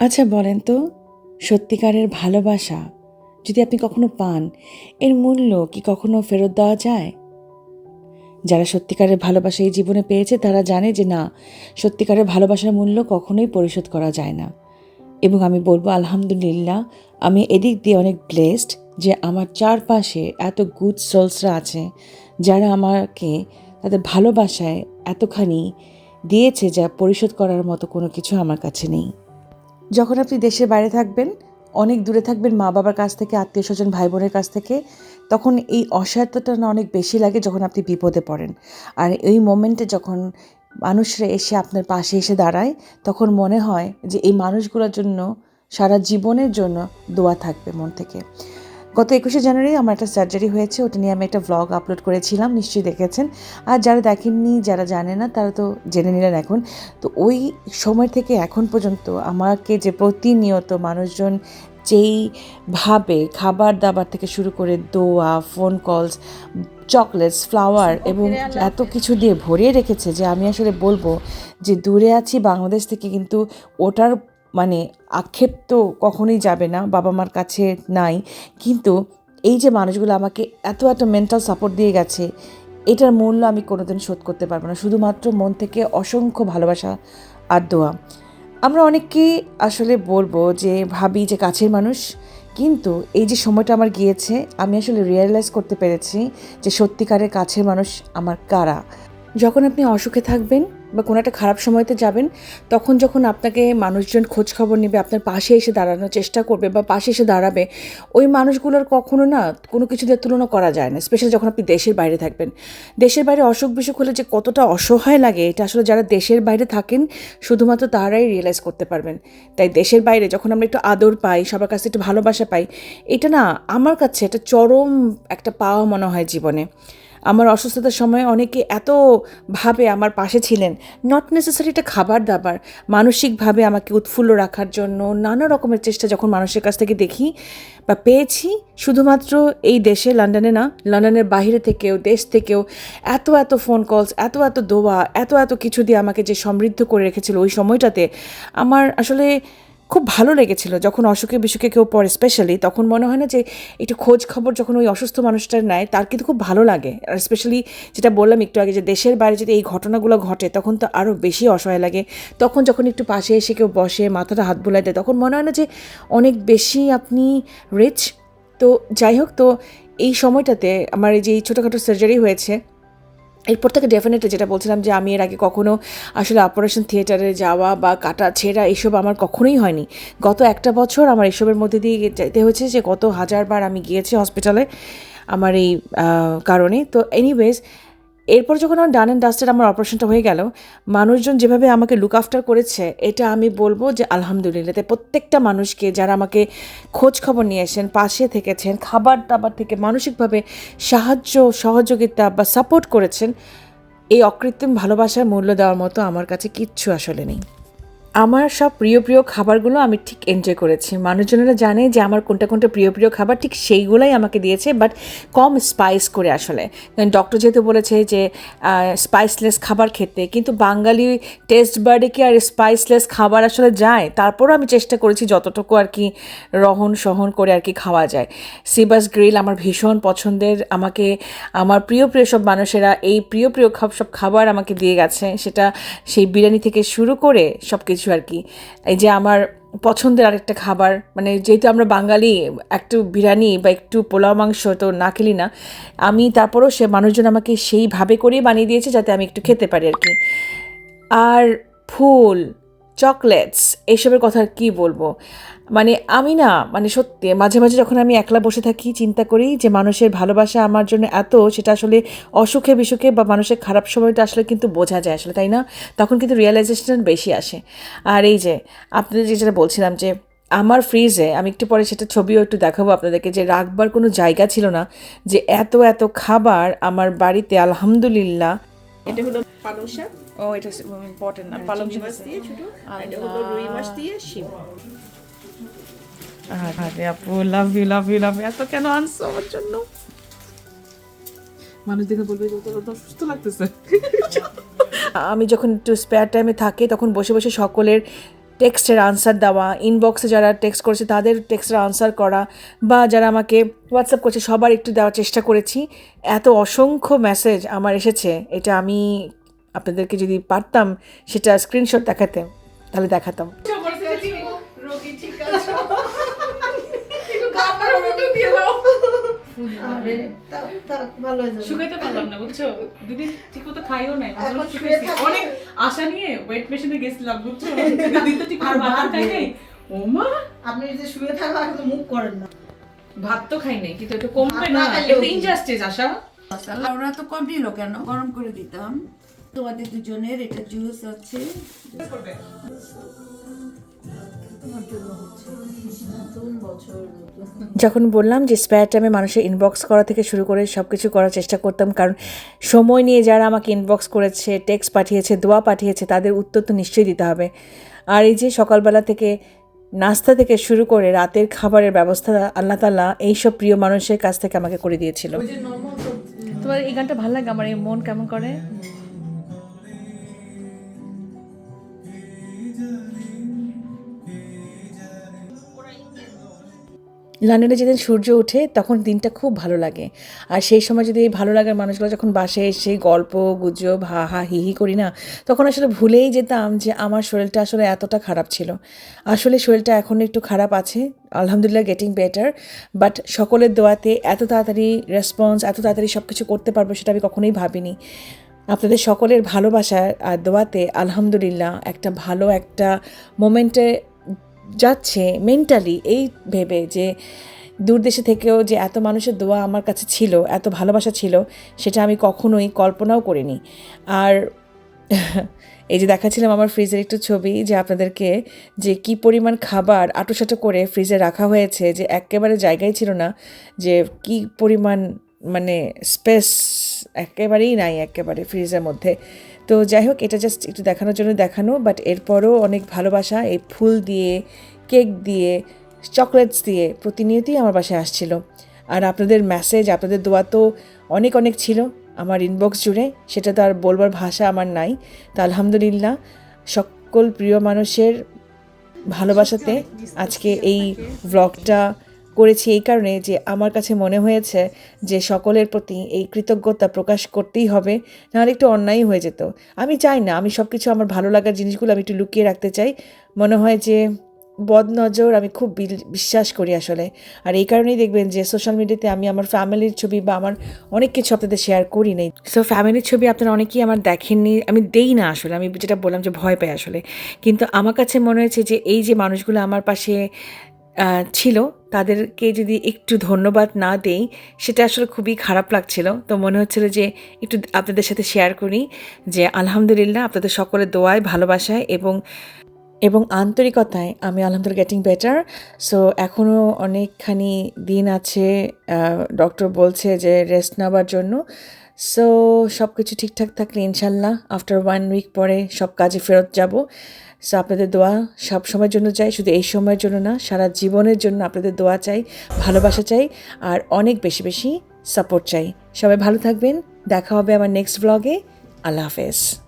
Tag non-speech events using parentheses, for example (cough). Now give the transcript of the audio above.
আচ্ছা বলেন তো, সত্যিকারের ভালোবাসা যদি আপনি কখনো পান, এর মূল্য কি কখনো ফেরত দেওয়া যায়? যারা সত্যিকারের ভালোবাসা এই জীবনে পেয়েছে, তারা জানে যে না, সত্যিকারের ভালোবাসার মূল্য কখনোই পরিশোধ করা যায় না। এবং আমি বলব, আলহামদুলিল্লাহ, আমি এদিক দিয়ে অনেক ব্লেসড যে আমার চারপাশে এত গুড সোলসরা আছে, যারা আমাকে তাদের ভালোবাসায় এতখানি দিয়েছে যা পরিশোধ করার মতো কোনো কিছু আমার কাছে নেই। যখন আপনি দেশের বাইরে থাকবেন, অনেক দূরে থাকবেন মা বাবার কাছ থেকে আত্মীয় স্বজন ভাই বোনের কাছ থেকে, তখন এই অসাধ্যটা না অনেক বেশি লাগে যখন আপনি বিপদে পড়েন। আর এই মোমেন্টে যখন মানুষরা এসে আপনার পাশে এসে দাঁড়ায়, তখন মনে হয় যে এই মানুষগুলোর জন্য, সারা জীবনের জন্য দোয়া থাকবে মন থেকে। গত একুশে জানুয়ারি আমার একটা সার্জারি হয়েছে ওটা নিয়ে আমি একটা ভ্লগ আপলোড করেছিলাম নিশ্চয়ই দেখেছেন। আর যারা দেখেননি যারা জানে না তারা তো জেনে নিলেন এখন। তো ওই সময় থেকে এখন পর্যন্ত আমাকে যে প্রতিনিয়ত মানুষজন যেইভাবে খাবার দাবার থেকে শুরু করে দোয়া ফোন কলস চকলেটস ফ্লাওয়ার এবং এত কিছু দিয়ে ভরিয়ে রেখেছে যে আমি আসলে বলব যে দূরে আছি বাংলাদেশ থেকে কিন্তু ওটার মানে আক্ষেপ তো কখনোই যাবে না, বাবা মার কাছে নাই। কিন্তু এই যে মানুষগুলো আমাকে এত এত মেন্টাল সাপোর্ট দিয়ে গেছে, এটার মূল্য আমি কোনোদিন শোধ করতে পারব না। শুধুমাত্র মন থেকে অসংখ্য ভালোবাসা আর দোয়া। আমরা অনেককেই আসলে বলব যে, ভাবি যে কাছের মানুষ। কিন্তু এই যে সময়টা আমার গিয়েছে, আমি আসলে রিয়েলাইজ করতে পেরেছি যে সত্যিকারের কাছের মানুষ আমার কারা। যখন আপনি অসুখে থাকবেন বা কোনো একটা খারাপ সময়তে যাবেন, তখন যখন আপনাকে মানুষজন খোঁজ খবর নেবে, আপনার পাশে এসে দাঁড়ানোর চেষ্টা করবে বা পাশে এসে দাঁড়াবে, ওই মানুষগুলোর কখনো না কোনো কিছু দিয়ে তুলনা করা যায় না স্পেশালি যখন আপনি দেশের বাইরে থাকবেন। দেশের বাইরে অসুখ বিসুখ হলে যে কতটা অসহায় লাগে, এটা আসলে যারা দেশের বাইরে থাকেন, শুধুমাত্র তারাই রিয়েলাইজ করতে পারবেন। তাই দেশের বাইরে যখন আমরা একটু আদর পাই, সবার কাছে একটু ভালোবাসা পাই, এটা না আমার কাছে একটা চরম একটা পাওয়া মনে হয় জীবনে। আমার অসুস্থতার সময় অনেকে এত ভাবে আমার পাশে ছিলেন নট নেসেসারি এটা খাবার দাবার, মানসিকভাবে আমাকে উৎফুল্ল রাখার জন্য নানা রকমের চেষ্টা যখন মানুষের কাছ থেকে দেখি বা পেয়েছি, শুধুমাত্র এই দেশে, লন্ডনে না, লন্ডনের বাইরে থেকেও, দেশ থেকেও এত এত ফোন কলস এত এত দোয়া, এত এত কিছু দিয়ে আমাকে যে সমৃদ্ধ করে রেখেছিল ওই সময়টাতে, আমার আসলে খুব ভালো লেগেছিল। যখন অসুখে বিসুখে কেউ পড়ে স্পেশালি তখন মনে হয় না যে একটু খোঁজ খবর যখন ওই অসুস্থ মানুষটার নেয়, তার কিন্তু খুব ভালো লাগে। আর স্পেশালি যেটা বললাম একটু আগে যে দেশের বাইরে যদি এই ঘটনাগুলো ঘটে, তখন তো আরও বেশি অসহায় লাগে। তখন যখন একটু পাশে এসে কেউ বসে, মাথাটা হাত বোলাই দেয়, তখন মনে হয় না যে অনেক বেশি আপনি রিচ তো যাই হোক, তো এই সময়টাতে আমার এই যে এই ছোটোখাটো সার্জারি হয়েছে এরপর থেকে ডেফিনেটলি যেটা বলছিলাম যে আমি এর আগে কখনও আসলে অপারেশন থিয়েটারে যাওয়া বা কাটা ছেঁড়া এসব আমার কখনোই হয়নি। গত একটা বছর আমার এসবের মধ্যে দিয়ে যেতে হয়েছে যে কত হাজারবার আমি গিয়েছি হসপিটালে আমার এই কারণে। তো এনিওয়েজ এরপর যখন আমার ডান এন্ড ডাস্টের আমার অপারেশনটা হয়ে গেল, মানুষজন যেভাবে আমাকে লুক আফটার করেছে, এটা আমি বলব যে আলহামদুলিল্লাহ প্রত্যেকটা মানুষকে যারা আমাকে খোঁজ খবর নিয়ে এসেছেন, পাশে থেকেছেন, খাবার দাবার থেকে মানসিকভাবে সাহায্য, সহযোগিতা বা সাপোর্ট করেছেন, এই অকৃত্রিম ভালোবাসার মূল্য দেওয়ার মতো আমার কাছে কিচ্ছু আসলে নেই। আমার সব প্রিয় প্রিয় খাবারগুলো আমি ঠিক এনজয় করেছি। মানুষজনেরা জানে যে আমার কোনটা কোনটা প্রিয় প্রিয় খাবার ঠিক সেইগুলোই আমাকে দিয়েছে বাট কম স্পাইস করে আসলে। ডক্টর যেহেতু বলেছে যে স্পাইসলেস খাবার খেতে, কিন্তু বাঙালি টেস্ট বার্ডে কি আর স্পাইসলেস খাবার আসলে যায়? তারপরও আমি চেষ্টা করেছি যতটুকু আর কি রহন সহন করে আর কি খাওয়া যায়। সিবাস গ্রিল আমার ভীষণ পছন্দের, আমাকে, আমার প্রিয় প্রিয় সব মানুষেরা এই প্রিয় প্রিয় সব খাবার আমাকে দিয়ে গেছে। সেটা সেই বিরিয়ানি থেকে শুরু করে সব কিছু আর কি। এই যে আমার পছন্দের আরেকটা খাবার মানে যেহেতু আমরা বাঙালি, একটু বিরিয়ানি বা একটু পোলাও মাংস তো না খেলি না, আমি তারপরেও সে মানুষজন আমাকে সেইভাবে করেই বানিয়ে দিয়েছে যাতে আমি একটু খেতে পারি আর কি। আর ফুল চকলেটস, এইসবের কথা আর কী বলব? মানে আমি না মানে সত্যি, মাঝে মাঝে যখন আমি একলা বসে থাকি, চিন্তা করি যে মানুষের ভালোবাসা আমার জন্য এত, সেটা আসলে অসুখে বিসুখে বা মানুষের খারাপ সময়টা আসলে কিন্তু বোঝা যায় আসলে, তাই না? তখন কিন্তু রিয়েলাইজেশন বেশি আসে। আর এই যে, আপনাদের যেটা বলছিলাম যে, আমার ফ্রিজে আমি একটু পরে সেটা ছবিও একটু দেখাবো আপনাদেরকে, যে রাখবার কোনো জায়গা ছিল না, যে এত এত খাবার আমার বাড়িতে, আলহামদুলিল্লাহ এটা হলো পালং শাক। ও এটা ইম্পর্টেন্ট না পালং শাক দিয়ে ছোট। আর এটা হলো রুই মাছ দিয়ে শিম। আরে আপু লাভ ইউ লাভ ইউ লাভ এত কেন আনছো আমার জন্য? মানুষ দেখে বলবে তোর সুস্থ লাগতেছে। আমি যখন একটু স্পেয়ার টাইমে থাকি তখন বসে বসে সকলের টেক্সটের আনসার দেওয়া ইনবক্সে যারা টেক্সট করেছে তাদের টেক্সটের আনসার করা, বা যারা আমাকে হোয়াটসঅ্যাপ করছে সবার একটু দেওয়ার চেষ্টা করেছি। এত অসংখ্য মেসেজ আমার এসেছে, এটা আমি আপনাদেরকে যদি পারতাম সেটা স্ক্রিনশট দেখাতে, তাহলে দেখাতাম রোগী ঠিক আছে আমার ফটো দিয়ে দাও আরে তা- তা- ভালো হয়ে যাবে। শুকাইতে পারলাম না বুঝছ? দিদি ঠিক মতো খাইও নাই এখন ভালো শুয়ে শুকাইছি। থাকো। অনেক আশা নিয়ে ওয়েট মেশিনে গেছিলাম বুঝছ? (laughs) দিদি তো ঠিক মতো ভাত খাই নাই। ওমা আপনি যে শুয়ে থাকা এখন মুখ করেন না। ভাত তো খাই নাই কিন্তু এটা কমবে না। না এটা ইনজাস্টিস আশা। মশলা ওরা তো কম নিল কেন? গরম করে দিতাম। তোমাদের দুজনের এটা জুস আছে। যখন বললাম যে স্পেয়ার টাইমে মানুষের ইনবক্স করা থেকে শুরু করে সব কিছু করার চেষ্টা করতাম, কারণ সময় নিয়ে যারা আমাকে ইনবক্স করেছে টেক্সট পাঠিয়েছে, দোয়া পাঠিয়েছে, তাদের উত্তর তো নিশ্চয়ই দিতে হবে। আর এই যে সকালবেলা থেকে নাস্তা থেকে শুরু করে রাতের খাবারের ব্যবস্থা আল্লাহ তাল্লাহ এইসব প্রিয় মানুষের কাছ থেকে আমাকে করে দিয়েছিল। তোমার এই গানটা ভালো লাগে? আমার এই মন কেমন করে? লন্ডনে যেদিন সূর্য ওঠে, তখন দিনটা খুব ভালো লাগে। আর সেই সময় যদি এই ভালো লাগার মানুষগুলো যখন বাসে এসে গল্প, গুজব, হা হা, হি হি করি না, তখন আসলে ভুলেই যেতাম যে আমার শরীরটা আসলে এতটা খারাপ ছিল। আসলে শরীরটা এখন একটু খারাপ আছে, আলহামদুলিল্লাহ গেটিং বেটার বাট সকলের দোয়াতে এত তাড়াতাড়ি রেসপন্স এত তাড়াতাড়ি সব কিছু করতে পারব সেটা আমি কখনোই ভাবিনি। আপনাদের সকলের ভালোবাসা আর দোয়াতে আলহামদুলিল্লাহ একটা ভালো একটা মোমেন্টে যাচ্ছে মেন্টালি এই ভেবে যে দূর দেশে থেকেও যে এত মানুষের দোয়া আমার কাছে ছিল, এত ভালোবাসা ছিল, সেটা আমি কখনোই কল্পনাও করিনি। আর (laughs) এই যে দেখাচ্ছিলাম আমার ফ্রিজের একটু ছবি যে আপনাদেরকে যে কি পরিমাণ খাবার আটোসাটো করে ফ্রিজে রাখা হয়েছে যে একেবারে জায়গায় ছিল না, যে কি পরিমাণ মানে স্পেস একেবারেই নাই একেবারে ফ্রিজের মধ্যে। তো যাই হোক এটা জাস্ট একটু দেখানোর জন্য দেখানো বাট এরপরও অনেক ভালোবাসা। এই ফুল দিয়ে কেক দিয়ে চকলেটস দিয়ে প্রতিনিয়তই আমার বাসায় আসছিল। আর আপনাদের মেসেজ আপনাদের দোয়া তো অনেক অনেক ছিল আমার ইনবক্স জুড়ে। সেটা তো আর বলবার ভাষা আমার নাই। তা আলহামদুলিল্লাহ সকল প্রিয় মানুষের ভালোবাসাতে আজকে এই ব্লগটা করেছি এই কারণে যে আমার কাছে মনে হয়েছে যে সকলের প্রতি এই কৃতজ্ঞতা প্রকাশ করতেই হবে, নাহলে একটু অন্যায় হয়ে যেত। আমি চাই না, আমি সব কিছু আমার ভালো লাগার জিনিসগুলো আমি একটু লুকিয়ে রাখতে চাই। মনে হয় যে বদনজর আমি খুব বিশ্বাস করি আসলে। আর এই কারণেই দেখবেন যে সোশ্যাল মিডিয়াতে আমি আমার ফ্যামিলির ছবি বা আমার অনেক কিছু আপনাদের শেয়ার করি নাই। সো ফ্যামিলির ছবি আপনারা অনেকেই আমার দেখেননি, আমি দেই না আসলে, আমি যেটা বললাম যে ভয় পাই আসলে। কিন্তু আমার কাছে মনে হয়েছে যে এই যে মানুষগুলো আমার পাশে ছিল। তাদেরকে যদি একটু ধন্যবাদ না দেই, সেটা আসলে খুবই খারাপ লাগছিল। তো মনে হচ্ছিল যে একটু আপনাদের সাথে শেয়ার করি যে, আলহামদুলিল্লাহ আপনাদের সকলের দোয়ায়, ভালোবাসায় এবং এবং আন্তরিকতায় আমি আলহামদুলিল্লাহ গেটিং বেটার সো এখনও অনেকখানি দিন আছে ডক্টর বলছে যে রেস্ট নেওয়ার জন্য। সো সব কিছু ঠিকঠাক থাকলে ইনশাল্লাহ আফটার ওয়ান উইক পরে সব কাজে ফেরত যাব। সো আপনাদের দোয়া সব সময়ের জন্য চাই, শুধু এই সময়ের জন্য না, সারা জীবনের জন্য আপনাদের দোয়া চাই, ভালোবাসা চাই, আর অনেক বেশি বেশি সাপোর্ট চাই। সবাই ভালো থাকবেন, দেখা হবে আমার নেক্সট ব্লগে আল্লাহ হাফেজ।